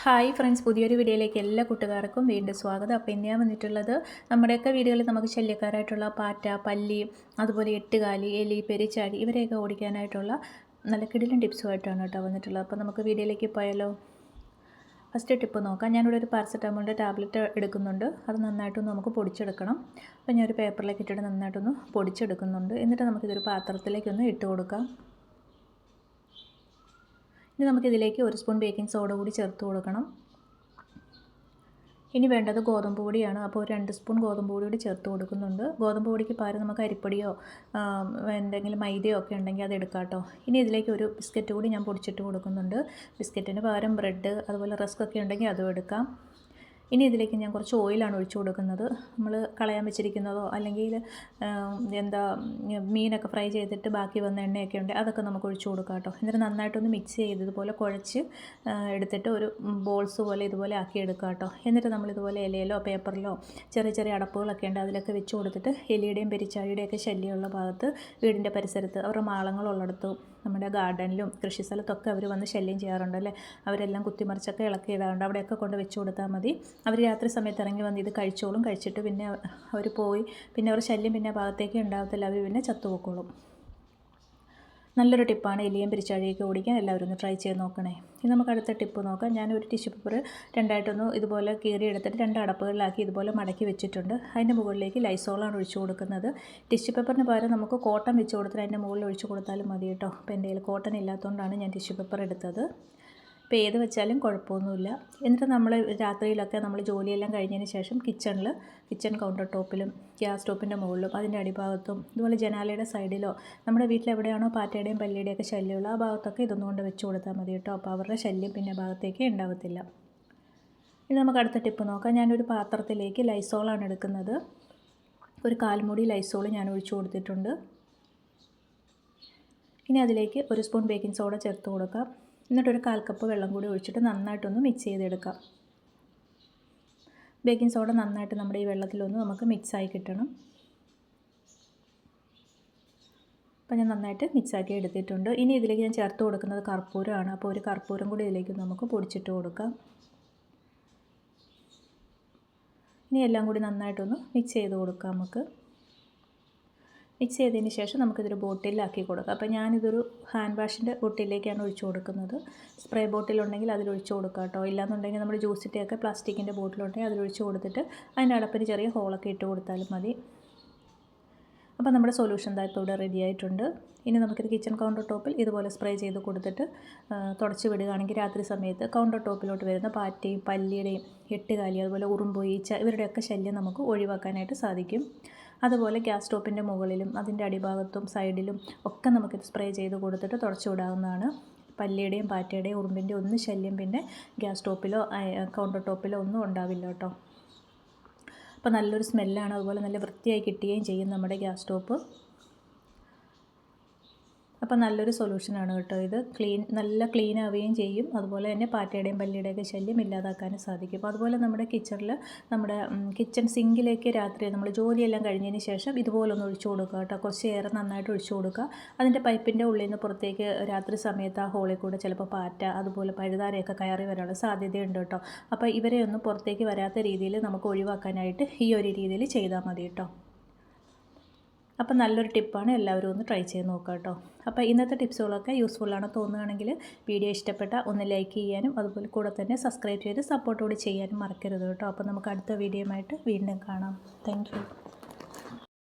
Hi friends പുതിയൊരു വീഡിയോയിലേക്ക് എല്ലാ കൂട്ടുകാർക്കും വീണ്ടും സ്വാഗതം. അപ്പോൾ ഇന്ന് ഞാൻ വന്നിട്ടുള്ളത് നമ്മുടെയൊക്കെ വീടുകളിൽ നമുക്ക് ശല്യക്കാരായിട്ടുള്ള പാറ്റ പല്ലി അതുപോലെ എട്ടുകാലി എലി പെരിച്ചാടി ഇവരെയൊക്കെ ഓടിക്കാനായിട്ടുള്ള നല്ല കിടിലും ടിപ്സുമായിട്ടാണ് കേട്ടോ വന്നിട്ടുള്ളത്. അപ്പോൾ നമുക്ക് വീഡിയോയിലേക്ക് പോയാലോ? ഫസ്റ്റ് ടിപ്പ് നോക്കാം. ഞാനിവിടെ ഒരു പാരസെറ്റാമോളിന്റെ ടാബ്ലറ്റ് എടുക്കുന്നുണ്ട്. അത് നന്നായിട്ടൊന്ന് നമുക്ക് പൊടിച്ചെടുക്കണം. അപ്പോൾ ഞാനൊരു പേപ്പറിലേക്ക് ഇട്ടിട്ട് നന്നായിട്ടൊന്ന് പൊടിച്ചെടുക്കുന്നുണ്ട്. എന്നിട്ട് നമുക്കിതൊരു പാത്രത്തിലേക്കൊന്ന് ഇട്ട് കൊടുക്കാം. ഇനി നമുക്കിതിലേക്ക് ഒരു സ്പൂൺ ബേക്കിംഗ് സോഡ കൂടി ചേർത്ത് കൊടുക്കണം. ഇനി വേണ്ടത് ഗോതമ്പ് പൊടിയാണ്. അപ്പോൾ ഒരു രണ്ട് സ്പൂൺ ഗോതമ്പ് പൊടി കൂടി ചേർത്ത് കൊടുക്കുന്നുണ്ട്. ഗോതമ്പ് പൊടിക്ക് പകരം നമുക്ക് അരിപ്പൊടിയോ എന്തെങ്കിലും മൈദയോ ഒക്കെ ഉണ്ടെങ്കിൽ അത് എടുക്കാം കേട്ടോ. ഇനി ഇതിലേക്ക് ഒരു ബിസ്ക്കറ്റ് കൂടി ഞാൻ പൊടിച്ചിട്ട് കൊടുക്കുന്നുണ്ട്. ബിസ്ക്കറ്റിന് പകരം ബ്രെഡ് അതുപോലെ റസ്ക് ഒക്കെ ഉണ്ടെങ്കിൽ അതും എടുക്കാം. ഇനി ഇതിലേക്ക് ഞാൻ കുറച്ച് ഓയിലാണ് ഒഴിച്ചു കൊടുക്കുന്നത്. നമ്മൾ കളയാൻ വെച്ചിരിക്കുന്നതോ അല്ലെങ്കിൽ എന്താ മീനൊക്കെ ഫ്രൈ ചെയ്തിട്ട് ബാക്കി വന്ന എണ്ണയൊക്കെ ഉണ്ട് അതൊക്കെ നമുക്ക് ഒഴിച്ചു കൊടുക്കാം കേട്ടോ. എന്നിട്ട് നന്നായിട്ടൊന്ന് മിക്സ് ചെയ്ത് ഇതുപോലെ കുഴച്ച് എടുത്തിട്ട് ഒരു ബോൾസ് പോലെ ഇതുപോലെ ആക്കി എടുക്കാം കേട്ടോ. എന്നിട്ട് നമ്മൾ ഇതുപോലെ ഇലയിലോ പേപ്പറിലോ ചെറിയ ചെറിയ അടപ്പുകളൊക്കെ ഉണ്ട് അതിലൊക്കെ വെച്ച് കൊടുത്തിട്ട് എലിയുടെയും പെരിച്ചാഴിയുടെയൊക്കെ ശല്യമുള്ള ഭാഗത്ത് വീടിന്റെ പരിസരത്ത് അവരുടെ മാളങ്ങളുള്ളിടത്തും നമ്മുടെ ഗാർഡനിലും കൃഷി സ്ഥലത്തൊക്കെ അവർ വന്ന് ശല്യം ചെയ്യാറുണ്ട് അല്ലേ? അവരെല്ലാം കുത്തിമറിച്ചൊക്കെ ഇളക്കി ഇടാറുണ്ട്. അവിടെയൊക്കെ കൊണ്ട് വെച്ച് കൊടുത്താൽ മതി. അവർ രാത്രി സമയത്ത് ഇറങ്ങി വന്ന് ഇത് കഴിച്ചോളും. കഴിച്ചിട്ട് പിന്നെ അവർ പോയി. പിന്നെ അവർ ശല്യം പിന്നെ ഭാഗത്തേക്ക് ഉണ്ടാകത്തില്ല അവർ പിന്നെ ചത്തുപോക്കോളും നല്ലൊരു ടിപ്പാണ് എലിയും പിരിച്ചാഴിയൊക്കെ ഓടിക്കാൻ എല്ലാവരും ഒന്ന് ട്രൈ ചെയ്ത് നോക്കണേ. ഇനി നമുക്ക് അടുത്ത ടിപ്പ് നോക്കാം. ഞാൻ ഒരു ടിഷ്യൂ പേപ്പർ രണ്ടായിട്ടൊന്ന് ഇതുപോലെ കീറി എടുത്തിട്ട് രണ്ട് അടപ്പുകളിലാക്കി ഇതുപോലെ മടക്കി വെച്ചിട്ടുണ്ട്. അതിന്റെ മുകളിലേക്ക് ലൈസോളാണ് ഒഴിച്ചു കൊടുക്കുന്നത്. ടിഷ്യൂ പേപ്പറിന് പകരം നമുക്ക് കോട്ടൺ വെച്ച് കൊടുത്തിട്ട് അതിന്റെ മുകളിൽ ഒഴിച്ചു കൊടുത്താലും മതി കേട്ടോ. അപ്പോൾ എന്റെ കയ്യിൽ കോട്ടൺ ഇല്ലാത്തതുകൊണ്ടാണ് ഞാൻ ടിഷ്യൂ പേപ്പർ എടുത്തത്. ഇപ്പോൾ ഏത് വെച്ചാലും കുഴപ്പമൊന്നുമില്ല. എന്നിട്ട് നമ്മൾ രാത്രിയിലൊക്കെ നമ്മൾ ജോലിയെല്ലാം കഴിഞ്ഞതിന് ശേഷം കിച്ചണിൽ കിച്ചൺ കൗണ്ടർ ടോപ്പിലും ഗ്യാസ് സ്റ്റോപ്പിന്റെ മുകളിലും അതിന്റെ അടിഭാഗത്തും ഇതുപോലെ ജനാലയുടെ സൈഡിലോ നമ്മുടെ വീട്ടിൽ എവിടെയാണോ പാറ്റയുടെയും പല്ലിയുടെയൊക്കെ ശല്യമുള്ള ആ ഭാഗത്തൊക്കെ ഇതൊന്നും കൊണ്ട് വെച്ച് കൊടുത്താൽ മതി കേട്ടോ. അപ്പോൾ അവരുടെ ശല്യം പിന്നെ ഭാഗത്തേക്ക് ഉണ്ടാകത്തില്ല ഇനി നമുക്ക് അടുത്ത ടിപ്പ് നോക്കാം. ഞാനൊരു പാത്രത്തിലേക്ക് ലൈസോളാണ് എടുക്കുന്നത്. ഒരു കാൽമുടി ലൈസോൾ ഞാൻ ഒഴിച്ചു കൊടുത്തിട്ടുണ്ട്. ഇനി അതിലേക്ക് ഒരു സ്പൂൺ ബേക്കിംഗ് സോഡ ചേർത്ത് കൊടുക്കാം. എന്നിട്ടൊരു കാൽ കപ്പ് വെള്ളം കൂടി ഒഴിച്ചിട്ട് നന്നായിട്ടൊന്ന് മിക്സ് ചെയ്തെടുക്കാം. ബേക്കിംഗ് സോഡ നന്നായിട്ട് നമ്മുടെ ഈ വെള്ളത്തിലൊന്ന് നമുക്ക് മിക്സായി കിട്ടണം. അപ്പോൾ ഞാൻ നന്നായിട്ട് മിക്സാക്കി എടുത്തിട്ടുണ്ട്. ഇനി ഇതിലേക്ക് ഞാൻ ചേർത്ത് കൊടുക്കുന്നത് കർപ്പൂരമാണ്. അപ്പോൾ ഒരു കർപ്പൂരം കൂടി ഇതിലേക്ക് നമുക്ക് പൊടിച്ചിട്ട് കൊടുക്കാം. ഇനി എല്ലാം കൂടി നന്നായിട്ടൊന്ന് മിക്സ് ചെയ്ത് കൊടുക്കാം നമുക്ക്. മിക്സ് ചെയ്തതിന് ശേഷം നമുക്കിതൊരു ബോട്ടിലാക്കി കൊടുക്കാം. അപ്പോൾ ഞാനിതൊരു ഹാൻഡ് വാഷിന്റെ ബോട്ടിലേക്കാണ് ഒഴിച്ചു കൊടുക്കുന്നത്. സ്പ്രേ ബോട്ടിലുണ്ടെങ്കിൽ അതിലൊഴിച്ചു കൊടുക്കാം കേട്ടോ. ഇല്ലാന്നുണ്ടെങ്കിൽ നമ്മൾ ജ്യൂസിന്റെയൊക്കെ പ്ലാസ്റ്റിക്കിന്റെ ബോട്ടിലുണ്ടെങ്കിൽ അതിലൊഴിച്ച് കൊടുത്തിട്ട് അതിന്റെ അടപ്പിന് ചെറിയ ഹോളൊക്കെ ഇട്ട് കൊടുത്താലും മതി. അപ്പോൾ നമ്മുടെ സൊല്യൂഷൻ ഇവിടെ റെഡി ആയിട്ടുണ്ട്. ഇനി നമുക്കിത് കിച്ചൺ കൗണ്ടർ ടോപ്പിൽ ഇതുപോലെ സ്പ്രേ ചെയ്ത് കൊടുത്തിട്ട് തുടച്ച് വിടുകയാണെങ്കിൽ രാത്രി സമയത്ത് കൗണ്ടർ ടോപ്പിലോട്ട് വരുന്ന പാറ്റയും പല്ലിയുടെയും എട്ടുകാലി അതുപോലെ ഉറുമ്പ് ഈച്ച ഇവരുടെയൊക്കെ ശല്യം നമുക്ക് ഒഴിവാക്കാനായിട്ട് സാധിക്കും. അതുപോലെ ഗ്യാസ് സ്റ്റോപ്പിന്റെ മുകളിലും അതിന്റെ അടിഭാഗത്തും സൈഡിലും ഒക്കെ നമുക്കിത് സ്പ്രേ ചെയ്ത് കൊടുത്തിട്ട് തുടച്ചു വിടാവുന്നതാണ്. പല്ലിയുടെയും പാറ്റയുടെയും ഉറുമ്പിന്റെയും ഒന്നും ശല്യം പിന്നെ ഗ്യാസ് സ്റ്റോപ്പിലോ കൗണ്ടർ ടോപ്പിലോ ഒന്നും ഉണ്ടാവില്ല കേട്ടോ. അപ്പോൾ നല്ലൊരു സ്മെല്ലാണ്. അതുപോലെ നല്ല വൃത്തിയായി കിട്ടുകയും ചെയ്യും നമ്മുടെ ഗ്യാസ് സ്റ്റോപ്പ്. അപ്പോൾ നല്ലൊരു സൊല്യൂഷനാണ് കേട്ടോ ഇത്. ക്ലീൻ നല്ല ക്ലീൻ ആവുകയും ചെയ്യും. അതുപോലെ തന്നെ പാറ്റയുടെയും പല്ലിയുടെയൊക്കെ ശല്യം ഇല്ലാതാക്കാനും സാധിക്കും. അതുപോലെ നമ്മുടെ കിച്ചണിൽ നമ്മുടെ കിച്ചൺ സിങ്കിലേക്ക് രാത്രി നമ്മൾ ജോലിയെല്ലാം കഴിഞ്ഞതിന് ശേഷം ഇതുപോലെ ഒന്ന് ഒഴിച്ചു കൊടുക്കുക കേട്ടോ. കുറച്ച് ഏറെ നന്നായിട്ട് ഒഴിച്ചു കൊടുക്കുക. അതിന്റെ പൈപ്പിന്റെ ഉള്ളിൽ നിന്ന് പുറത്തേക്ക് രാത്രി സമയത്ത് ആ ഹോളിൽ കൂടെ ചിലപ്പോൾ പാറ്റ അതുപോലെ പഴുതാരയൊക്കെ കയറി വരാനുള്ള സാധ്യതയുണ്ട് കേട്ടോ. അപ്പോൾ ഇവരെ ഒന്നും പുറത്തേക്ക് വരാത്ത രീതിയിൽ നമുക്ക് ഒഴിവാക്കാനായിട്ട് ഈ ഒരു രീതിയിൽ ചെയ്താൽ മതി കേട്ടോ. അപ്പോൾ നല്ലൊരു ടിപ്പാണ് എല്ലാവരും ഒന്ന് ട്രൈ ചെയ്ത് നോക്കുക കേട്ടോ. അപ്പോൾ ഇന്നത്തെ ടിപ്സുകളൊക്കെ യൂസ്ഫുള്ളാണ് തോന്നുകയാണെങ്കിൽ വീഡിയോ ഇഷ്ടപ്പെട്ട ഒന്ന് ലൈക്ക് ചെയ്യാനും അതുപോലെ കൂടെ തന്നെ സബ്സ്ക്രൈബ് ചെയ്ത് സപ്പോർട്ടോട് ചെയ്യാനും മറക്കരുത് കേട്ടോ. അപ്പോൾ നമുക്ക് അടുത്ത വീഡിയോയുമായിട്ട് വീണ്ടും കാണാം. താങ്ക്